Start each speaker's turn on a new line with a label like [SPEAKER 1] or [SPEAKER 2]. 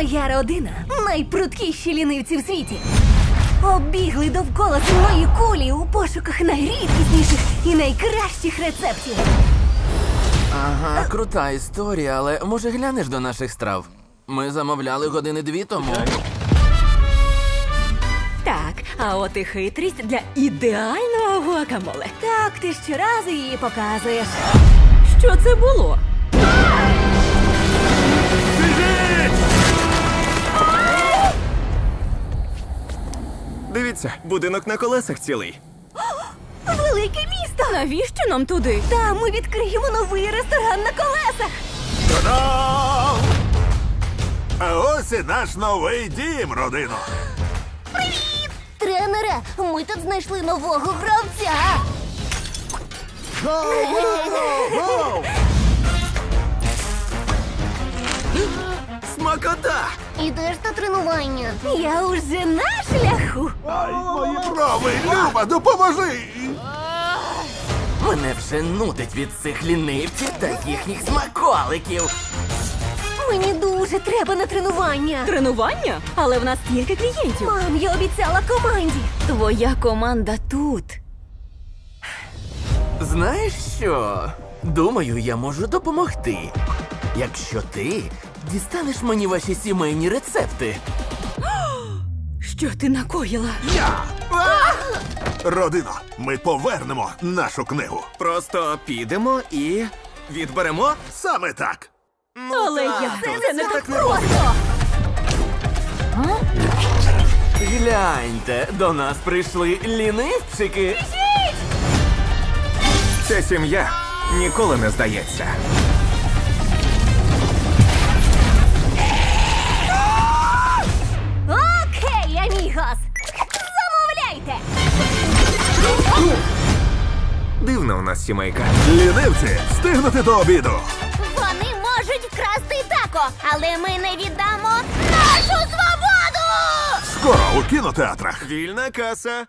[SPEAKER 1] Моя родина найпрудкіші лінивці в світі. Обігли довкола земної кулі у пошуках найрідкісніших і найкращих рецептів.
[SPEAKER 2] Ага, крута історія, але може глянеш до наших страв? Ми замовляли години дві тому.
[SPEAKER 3] Так, а от і хитрість для ідеального гуакамоле.
[SPEAKER 1] Так, ти щоразу її показуєш.
[SPEAKER 3] Що це було?
[SPEAKER 4] Дивіться, будинок на колесах цілий.
[SPEAKER 1] Велике місто!
[SPEAKER 3] Навіщо нам туди?
[SPEAKER 1] Там ми відкриємо новий ресторан на колесах.
[SPEAKER 5] Та-дам! А ось і наш новий дім, родино.
[SPEAKER 1] Тренере, ми тут знайшли нового гравця.
[SPEAKER 4] Смакота!
[SPEAKER 1] Ідеш на тренування. Я уже на шляху.
[SPEAKER 5] Ай, мої брови, Люба, допоможи!
[SPEAKER 2] Мене вже нудить від цих лінивців та їхніх смаколиків.
[SPEAKER 1] Мені дуже треба на тренування.
[SPEAKER 3] Тренування? Але в нас стільки клієнтів.
[SPEAKER 1] Мам, я обіцяла команді.
[SPEAKER 3] Твоя команда тут.
[SPEAKER 2] Знаєш що? Думаю, я можу допомогти. Якщо ти дістанеш мені ваші сімейні рецепти.
[SPEAKER 3] Що ти накоїла?
[SPEAKER 5] Я! Родино, ми повернемо нашу книгу.
[SPEAKER 4] Просто підемо і відберемо.
[SPEAKER 5] Саме так.
[SPEAKER 3] Але як це, не так
[SPEAKER 1] Просто!
[SPEAKER 2] Гляньте, до нас прийшли лінивчики.
[SPEAKER 4] Ця сім'я ніколи не здається. Дивна у нас сімейка.
[SPEAKER 5] Лінивці, встигнути до обіду.
[SPEAKER 1] Вони можуть вкрасти тако, але ми не віддамо нашу свободу!
[SPEAKER 5] Скоро у кінотеатрах.
[SPEAKER 4] Вільна каса.